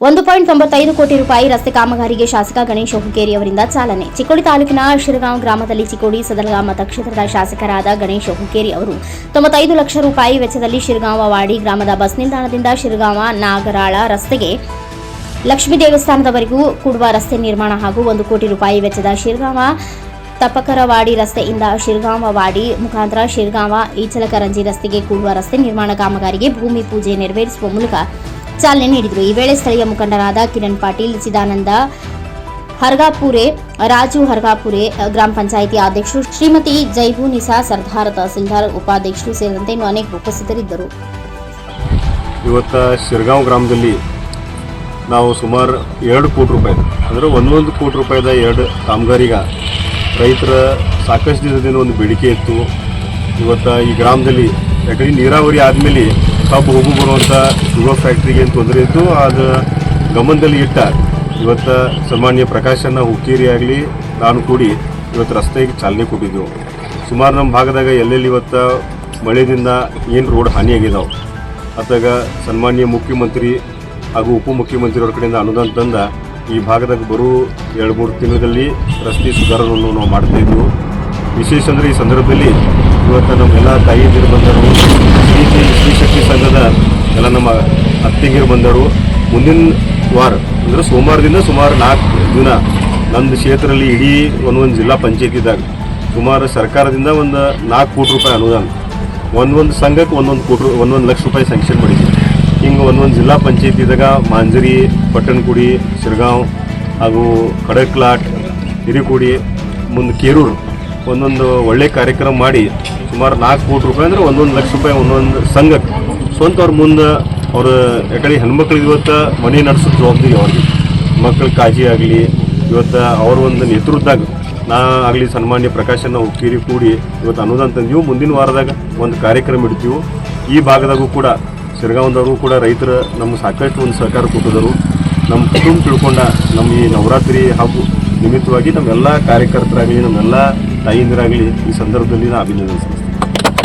ಒಂದು ಪಾಯಿಂಟ್ ತೊಂಬತ್ತೈದು ಕೋಟಿ ರೂಪಾಯಿ ರಸ್ತೆ ಕಾಮಗಾರಿಗೆ ಶಾಸಕ ಗಣೇಶ್ ಹುಕ್ಕೇರಿ ಅವರಿಂದ ಚಾಲನೆ. ಚಿಕ್ಕೋಡಿ ತಾಲೂಕಿನ ಶಿರಗಾಂವ್ ಗ್ರಾಮದಲ್ಲಿ ಚಿಕ್ಕೋಡಿ ಸದಲಗಾ ಮತಕ್ಷೇತ್ರದ ಶಾಸಕರಾದ ಗಣೇಶ ಹುಕ್ಕೇರಿ ಅವರು ತೊಂಬತ್ತೈದು ಲಕ್ಷ ರೂಪಾಯಿ ವೆಚ್ಚದಲ್ಲಿ ಶಿರಗಾಂವ ವಾಡಿ ಗ್ರಾಮದ ಬಸ್ ನಿಲ್ದಾಣದಿಂದ ಶಿರಗಾಂವ ನಾಗರಾಳ ರಸ್ತೆಗೆ ಲಕ್ಷ್ಮೀ ದೇವಸ್ಥಾನದವರೆಗೂ ಕೂಡುವ ರಸ್ತೆ ನಿರ್ಮಾಣ ಹಾಗೂ ಒಂದು ಕೋಟಿ ರೂಪಾಯಿ ವೆಚ್ಚದ ಶಿರಗಾಂವ ತಪಕರವಾಡಿ ರಸ್ತೆಯಿಂದ ಶಿರಗಾಂವ ವಾಡಿ ಮುಖಾಂತರ ಶಿರಗಾಂವ ಈಚಲಕರಂಜಿ ರಸ್ತೆಗೆ ಕೂಡುವ ರಸ್ತೆ ನಿರ್ಮಾಣ ಕಾಮಗಾರಿಗೆ ಭೂಮಿ ಪೂಜೆ ನೆರವೇರಿಸುವ ಮೂಲಕ ಚಾಲನೆ ನೀಡಿದರು. ಈ ವೇಳೆ ಸ್ಥಳೀಯ ಮುಖಂಡರಾದ ಕಿರಣ್ ಪಾಟೀಲ್ ಚಿದಾನಂದ ಹರ್ಗಾಪುರೆ, ರಾಜು ಹರ್ಗಾಪುರೆ ಗ್ರಾಮ ಪಂಚಾಯಿತಿ ಅಧ್ಯಕ್ಷರು ಶ್ರೀಮತಿ ಜೈಬು ನಿಸಾ, ಸರ್ದಾರ್ ತಹಸೀಲ್ದಾರ್ ಉಪಾಧ್ಯಕ್ಷರು ಸೇರಿದಂತೆ ಇನ್ನು ಅನೇಕ ಉಪಸ್ಥಿತರಿದ್ದರು. ಇವತ್ತು ಶಿರ್ಗಾಂವ್ ಗ್ರಾಮದಲ್ಲಿ ನಾವು ಸುಮಾರು ಎರಡು ಕೋಟಿ ರೂಪಾಯಿ, ಅಂದರೆ ಒಂದೊಂದು ಕೋಟಿ ರೂಪಾಯಿದ ಎರಡು ಕಾಮಗಾರಿಗ ರೈತರ ಸಾಕಷ್ಟು ದಿನದಿಂದ ಒಂದು ಬೇಡಿಕೆ ಇತ್ತು. ಇವತ್ತು ಈ ಗ್ರಾಮದಲ್ಲಿ, ಯಾಕಂದರೆ ನೀರಾವರಿ ಆದಮೇಲೆ ಕಬ್ಬು ಹೋಗು ಬರುವಂಥ ಶುಗರ್ ಫ್ಯಾಕ್ಟ್ರಿಗೆ ಏನು ತೊಂದರೆ ಇತ್ತು ಅದು ಗಮನದಲ್ಲಿ ಇಟ್ಟ ಇವತ್ತು ಸನ್ಮಾನ್ಯ ಪ್ರಕಾಶನ ಹುಕ್ಕೇರಿ ಆಗಲಿ, ನಾನು ಕೂಡಿ ಇವತ್ತು ರಸ್ತೆಗೆ ಚಾಲನೆ ಕೊಟ್ಟಿದ್ದೆವು. ಸುಮಾರು ನಮ್ಮ ಭಾಗದಾಗ ಎಲ್ಲೆಲ್ಲಿ ಇವತ್ತು ಮಳೆಯಿಂದ ಏನು ರೋಡ್ ಹಾನಿಯಾಗಿದ್ದಾವೆ ಅತ್ತಾಗ ಸನ್ಮಾನ್ಯ ಮುಖ್ಯಮಂತ್ರಿ ಹಾಗೂ ಉಪಮುಖ್ಯಮಂತ್ರಿಯವ್ರ ಕಡೆಯಿಂದ ಅನುದಾನ ತಂದ ಈ ಭಾಗದಾಗ ಬರೋ ಎರಡು ಮೂರು ತಿಂಗಳಲ್ಲಿ ರಸ್ತೆ ಸುಧಾರಣೆಯನ್ನು ನಾವು ಮಾಡ್ತಾ ವಿಶೇಷ ಅಂದರೆ ಈ ಸಂದರ್ಭದಲ್ಲಿ ಇವತ್ತು ನಮ್ಮೆಲ್ಲ ತಾಯಿ ಬಂದರು ಅತ್ತಿಗಿರು ಬಂದರು ಮುಂದಿನ ವಾರ, ಅಂದ್ರೆ ಸೋಮವಾರದಿಂದ ಸುಮಾರು ನಾಲ್ಕು ದಿನ ನನ್ನ ಕ್ಷೇತ್ರದಲ್ಲಿ ಇಡೀ ಒಂದೊಂದು ಜಿಲ್ಲಾ ಪಂಚಾಯತಿದಾಗ ಸುಮಾರು ಸರ್ಕಾರದಿಂದ ಒಂದು ನಾಲ್ಕು ಕೋಟಿ ರೂಪಾಯಿ ಅನುದಾನ. ಒಂದೊಂದು ಸಂಘಕ್ಕೆ ಒಂದೊಂದು ಕೋಟಿ ಒಂದೊಂದು ಲಕ್ಷ ರೂಪಾಯಿ ಸ್ಯಾಂಕ್ಷನ್ ಮಾಡಿದ್ವಿ. ಹಿಂಗೆ ಒಂದೊಂದು ಜಿಲ್ಲಾ ಪಂಚಾಯತಿದಾಗ ಮಾಂಜರಿ, ಪಟ್ಟಣಕುಡಿ, ಶಿರ್ಗಾಂವ್ ಹಾಗೂ ಕಡಕ್ಲಾಟ್, ಹಿರಿಕುಡಿ, ಮುಂದೆ ಕೇರೂರು ಒಂದೊಂದು ಒಳ್ಳೆ ಕಾರ್ಯಕ್ರಮ ಮಾಡಿ ಸುಮಾರು ನಾಲ್ಕು ಕೋಟಿ ರೂಪಾಯಿ ಅಂದರೆ ಒಂದೊಂದು ಲಕ್ಷ ರೂಪಾಯಿ ಒಂದೊಂದು ಸಂಘಕ್ಕೆ ಸ್ವಂತ ಅವ್ರ ಮುಂದೆ ಅವ್ರ ಯಾಕಂದ್ರೆ ಹೆಣ್ಮಕ್ಳಿಗೆ ಇವತ್ತು ಮನೆ ನಡೆಸೋ ಜವಾಬ್ದಾರಿ ಅವ್ರಿಗೆ. ಮಕ್ಕಳ ಕಾಳಜಿ ಆಗಲಿ, ಇವತ್ತು ಅವ್ರ ಒಂದು ನೇತೃತ್ವದಾಗ ನಾ ಆಗಲಿ ಸನ್ಮಾನ್ಯ ಪ್ರಕಾಶನ ಉಕ್ಕೀರಿ ಕೂಡಿ ಇವತ್ತು ಅನುದಾನ ತಂದೀವಿ. ಮುಂದಿನ ವಾರದಾಗ ಒಂದು ಕಾರ್ಯಕ್ರಮ ಇಡ್ತೀವಿ. ಈ ಭಾಗದಾಗೂ ಕೂಡ ಶಿರಗಾಂವದವರು ಕೂಡ ರೈತರ ನಮ್ಮ ಸಾಕಷ್ಟು ಒಂದು ಸಹಕಾರ ಕೊಟ್ಟಿದ್ದರು. ನಮ್ಮ ಕುಟುಂಬ ತಿಳ್ಕೊಂಡ ನಮ್ಮ ಈ ನವರಾತ್ರಿ ಹಾಗೂ ನಿಮಿತ್ತವಾಗಿ ನಮ್ಮೆಲ್ಲ ಕಾರ್ಯಕರ್ತರಾಗಲಿ, ನಮ್ಮೆಲ್ಲ ತಾಯಿಂದರಾಗಲಿ ಈ ಸಂದರ್ಭದಲ್ಲಿ ನಾನು ಅಭಿನಂದನೆ ಸಲ್ಲಿಸ್ತೀನಿ.